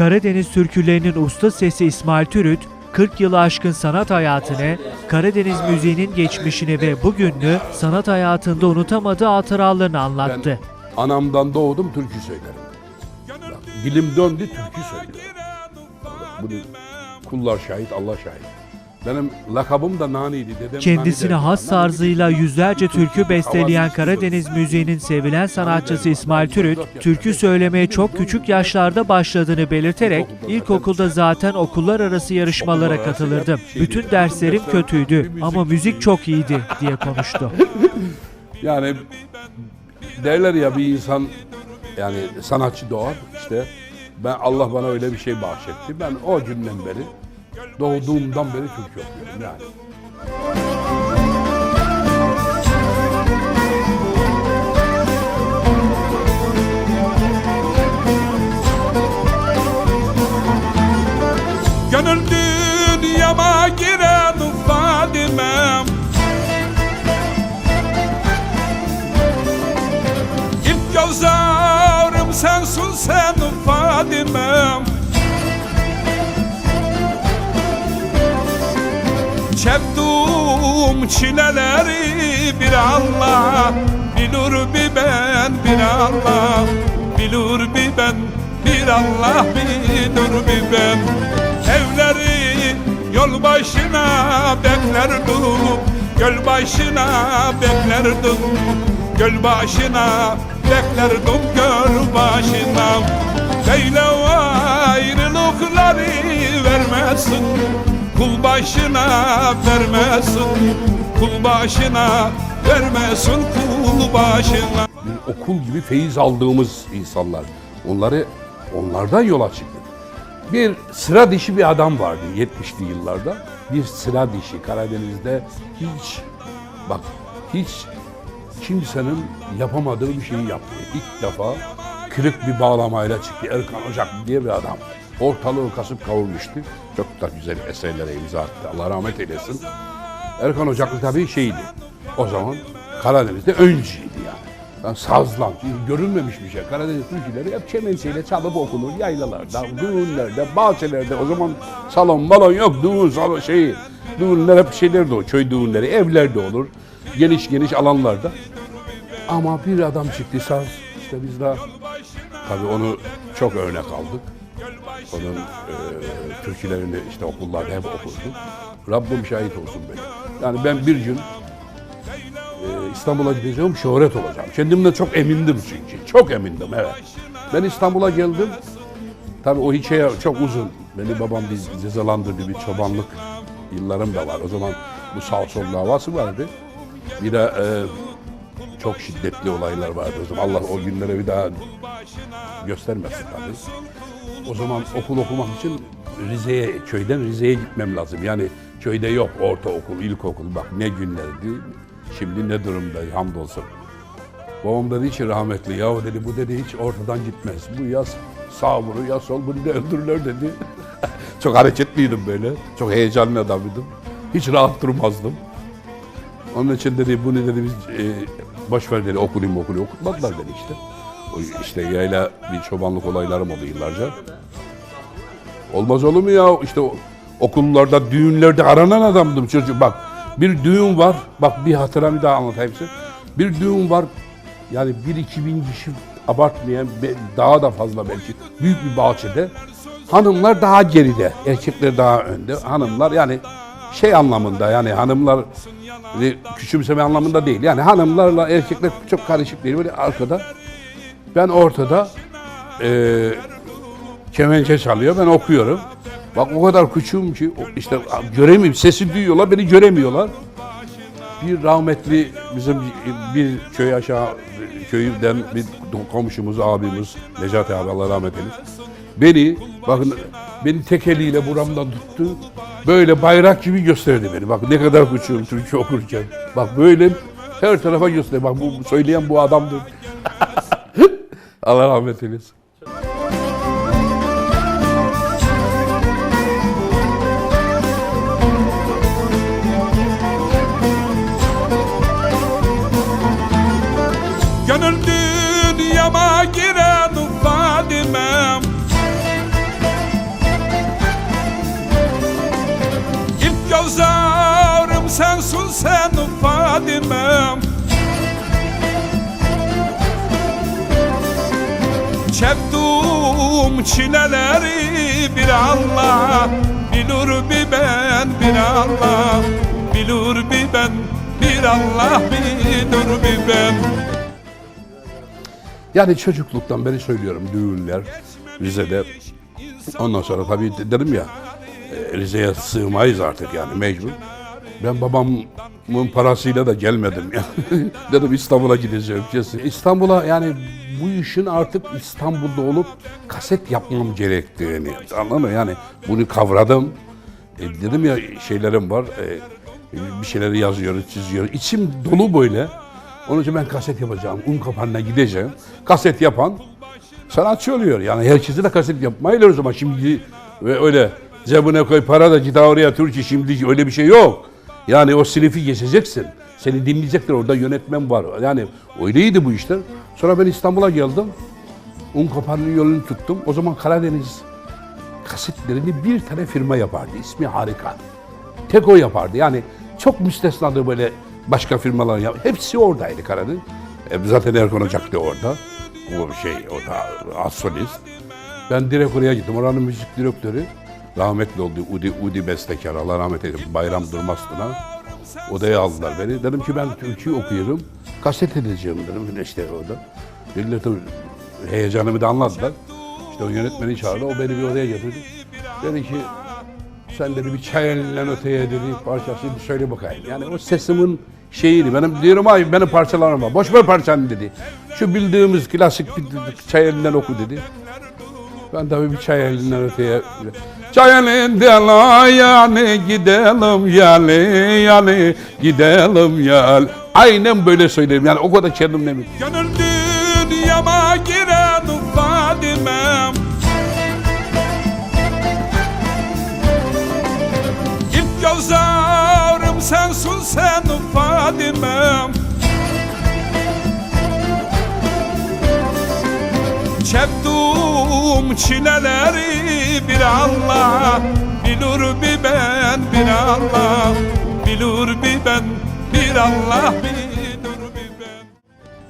Karadeniz türkülerinin usta sesi İsmail Türüt, 40 yılı aşkın sanat hayatını, Karadeniz müziğinin geçmişini ve bugününü sanat hayatında unutamadığı hatıralarını anlattı. Anamdan doğdum türkü söylerim. Dilim döndü türkü söylüyorum. Bunu kullar şahit, Allah şahit. Benim lakabım da Nani'ydi. Dedem Kendisine Nani has tarzıyla yüzlerce türkü besteleyen Karadeniz müziğinin sevilen sanatçısı İsmail Türüt, türkü söylemeye çok küçük yaşlarda başladığını belirterek, ilkokulda zaten okullar arası yarışmalara katılırdım. Bütün derslerim kötüydü ama müzik çok iyiydi diye konuştu. Yani derler ya bir insan yani sanatçı doğar işte ben Allah bana öyle bir şey bahşetti. Ben o günden beri doğduğumdan beri türkü okuyorum yani. Gönül dünyama giren Fadimem İlk göz sensin sen Fadimem Çektiğim çileleri bir Allah Bilir bir ben bir Allah Bilir bir ben bir Allah bilir bir ben. Evleri yol başına beklerdim Göl başına beklerdim Göl başına beklerdim göl başına. Böyle ayrılıkları vermesin Kul başına vermesin Kul başına vermesin Kul başına bir okul gibi feyiz aldığımız insanlar. Onları onlardan yola çıktık. Bir sıra dışı bir adam vardı 70'li yıllarda. Bir sıra dışı Karadeniz'de hiç bak hiç kimsenin yapamadığı bir şeyi yaptı. İlk defa kırık bir bağlamayla çıktı. Erkan Ocak diye bir adam. Ortalığı kasıp kavurmuştu. Çok da güzel eserlere imza attı. Allah rahmet eylesin. Erkan Ocaklı tabii şeydi. O zaman Karadeniz'de öncüydü yani. Yani sazlan, çünkü görülmemiş bir şey. Karadeniz türküleri hep çemençeyle çalıp okunur. Yaylalarda, düğünlerde, bahçelerde. O zaman salon balon yok. Düğün salon şey, düğünler hep şeylerde o. Köy düğünleri, evlerde olur. Geniş geniş alanlarda. Ama bir adam çıktı saz. İşte biz de tabii onu çok örnek aldık. Onun e, türkülerini işte okullarda hep okurduk. Rabbim şahit olsun benim. Yani ben bir gün e, İstanbul'a gideceğim, şöhret olacağım. Kendimden çok emindim çünkü. Çok emindim, evet. Ben İstanbul'a geldim. Tabii o hikaye çok uzun. Beni babam biz cezalandırdı bir çobanlık yıllarım da var. O zaman bu sağ sol davası vardı. Bir de e, çok şiddetli olaylar vardı o zaman. Allah o günlere bir daha göstermesin tabii. O zaman okul okumak için Rize'ye, köyden Rize'ye gitmem lazım. Yani köyde yok ortaokul, ilkokul. Bak ne günlerdi. Şimdi ne durumda hamdolsun. Babam dedi ki rahmetli yahu dedi bu dedi hiç ortadan gitmez. Bu ya sağ vurur ya sol bunu da öldürürler dedi. çok hareketliydim böyle. Çok heyecanlı adamıydım. Hiç rahat durmazdım. Onun için dedi bunu dedi biz e, boş ver dedi okulayım okulayım okutmadılar dedi işte. İşte yayla bir çobanlık olaylarım oldu yıllarca. Olmaz olur mu ya? İşte okullarda düğünlerde aranan adamdım çocuk bak bir düğün var. Bak bir hatıra bir daha anlatayım size. Bir düğün var. Yani bir iki bin kişi abartmayan daha da fazla belki. Büyük bir bahçede. Hanımlar daha geride erkekler daha önde. Hanımlar yani şey anlamında yani hanımlar e, küçümseme anlamında değil. Yani hanımlarla erkekler çok karışık değil. Böyle arkada ben ortada eee kemençe çalıyor ben okuyorum. Bak o kadar küçüğüm ki işte göremiyorum sesi duyuyorlar beni göremiyorlar. Bir rahmetli bizim bir köy aşağı köyden bir komşumuz abimiz Necati abi Allah rahmet eylesin. Beni bakın beni tek eliyle buramdan tuttu. Böyle bayrak gibi gösterdi beni. Bak ne kadar küçüğüm Türkçe okurken. Bak böyle her tarafa gösterdi. Bak bu söyleyen bu adamdır. Allah rahmet eylesin. Gönül dünyama giren Fadime İlk göz sensin sen Fadime Çektiğim çileleri bir Allah Bilir bir ben bir Allah Bilir bir ben bir Allah Bilir bir ben Yani çocukluktan beri söylüyorum düğünler Rize'de. Ondan sonra tabii de- dedim ya e, Rize'ye sığmayız artık yani mecbur. Ben babamın parasıyla da gelmedim yani. dedim İstanbul'a gideceğim kesin. İstanbul'a yani bu işin artık İstanbul'da olup kaset yapmam gerektiğini anladın mı? Yani bunu kavradım. E, dedim ya şeylerim var. e, bir şeyleri yazıyoruz, çiziyoruz. İçim dolu böyle. Onun için ben kaset yapacağım. Un kapanına gideceğim. Kaset yapan sanatçı oluyor. Yani herkese de kaset yapmayla o zaman şimdi ve öyle cebine koy para da git oraya Türkçe şimdi öyle bir şey yok. Yani o sınıfı geçeceksin. Seni dinleyecekler orada yönetmen var. Yani öyleydi bu işler. Sonra ben İstanbul'a geldim. Un kapanının yolunu tuttum. O zaman Karadeniz kasetlerini bir tane firma yapardı. İsmi harika. Tek o yapardı. Yani çok müstesnadı böyle başka firmalar yap. Hepsi oradaydı Karadeniz. E, zaten Erkan Ocak da orada. O şey, o da az solist. Ben direkt oraya gittim. Oranın müzik direktörü rahmetli oldu. Udi, Udi Bestekar. Allah rahmet eylesin. Bayram Durmazpınar. Odaya aldılar beni. Dedim ki ben Türkçe okuyorum. Kaset edeceğim dedim. İşte orada. Dediler tabii heyecanımı da anladılar. İşte o yönetmeni çağırdı. O beni bir odaya getirdi. Dedi ki sen dedi bir çay elinden öteye dedi parçasını söyle bakayım. Yani o sesimin şeyini benim diyorum ay benim parçalarım var. Boş ver parçanı dedi. Şu bildiğimiz klasik bir çay elinden oku dedi. Ben tabii bir çay elinden öteye Çay elinden yani gidelim yani yani gidelim yani. Aynen böyle söyleyeyim yani o kadar kendimle mi? Gönül dünyama giren Fadimem İlk göz ağrım sensin sen Fadimem Çektiğim çileleri bir Allah Bilir bir ben bir Allah Bilir bir ben bir Allah bilir